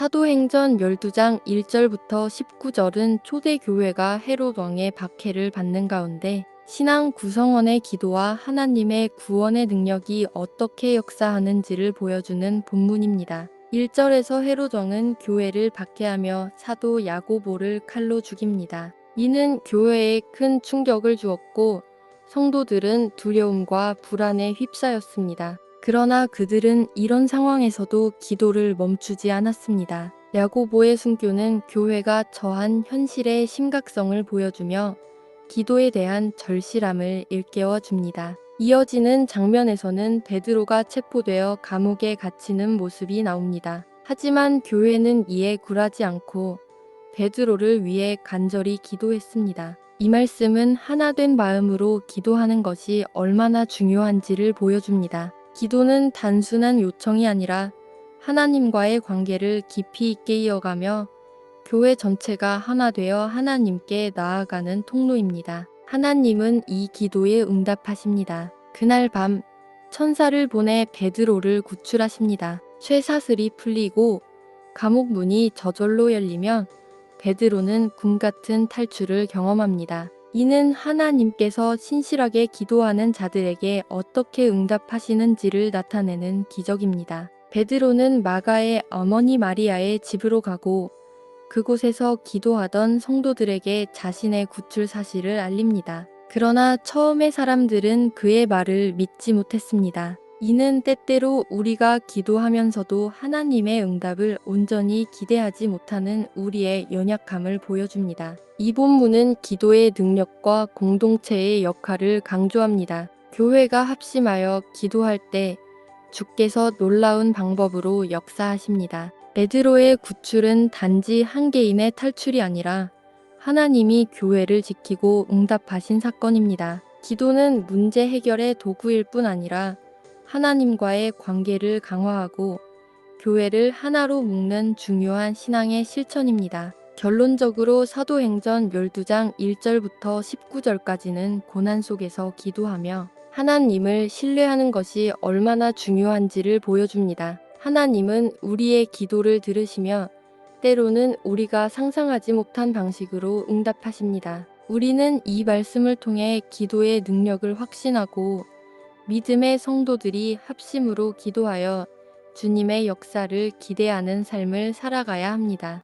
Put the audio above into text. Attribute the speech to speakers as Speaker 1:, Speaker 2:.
Speaker 1: 사도행전 12장 1절부터 19절은 초대 교회가 헤롯 왕의 박해를 받는 가운데 신앙 구성원의 기도와 하나님의 구원의 능력이 어떻게 역사하는지를 보여주는 본문입니다. 1절에서 헤롯 왕은 교회를 박해하며 사도 야고보를 칼로 죽입니다. 이는 교회에 큰 충격을 주었고 성도들은 두려움과 불안에 휩싸였습니다. 그러나 그들은 이런 상황에서도 기도를 멈추지 않았습니다. 야고보의 순교는 교회가 처한 현실의 심각성을 보여주며 기도에 대한 절실함을 일깨워 줍니다. 이어지는 장면에서는 베드로가 체포되어 감옥에 갇히는 모습이 나옵니다. 하지만 교회는 이에 굴하지 않고 베드로를 위해 간절히 기도했습니다. 이 말씀은 하나 된 마음으로 기도하는 것이 얼마나 중요한지를 보여줍니다. 기도는 단순한 요청이 아니라 하나님과의 관계를 깊이 있게 이어가며 교회 전체가 하나 되어 하나님께 나아가는 통로입니다. 하나님은 이 기도에 응답하십니다. 그날 밤 천사를 보내 베드로를 구출하십니다. 쇠사슬이 풀리고 감옥 문이 저절로 열리면 베드로는 꿈 같은 탈출을 경험합니다. 이는 하나님께서 신실하게 기도하는 자들에게 어떻게 응답하시는지를 나타내는 기적입니다. 베드로는 마가의 어머니 마리아의 집으로 가고 그곳에서 기도하던 성도들에게 자신의 구출 사실을 알립니다. 그러나 처음에 사람들은 그의 말을 믿지 못했습니다. 이는 때때로 우리가 기도하면서도 하나님의 응답을 온전히 기대하지 못하는 우리의 연약함을 보여줍니다. 이 본문은 기도의 능력과 공동체의 역할을 강조합니다. 교회가 합심하여 기도할 때 주께서 놀라운 방법으로 역사하십니다. 베드로의 구출은 단지 한 개인의 탈출이 아니라 하나님이 교회를 지키고 응답하신 사건입니다. 기도는 문제 해결의 도구일 뿐 아니라 하나님과의 관계를 강화하고 교회를 하나로 묶는 중요한 신앙의 실천입니다. 결론적으로 사도행전 12장 1절부터 19절까지는 고난 속에서 기도하며 하나님을 신뢰하는 것이 얼마나 중요한지를 보여줍니다. 하나님은 우리의 기도를 들으시며 때로는 우리가 상상하지 못한 방식으로 응답하십니다. 우리는 이 말씀을 통해 기도의 능력을 확신하고 믿음의 성도들이 합심으로 기도하여 주님의 역사를 기대하는 삶을 살아가야 합니다.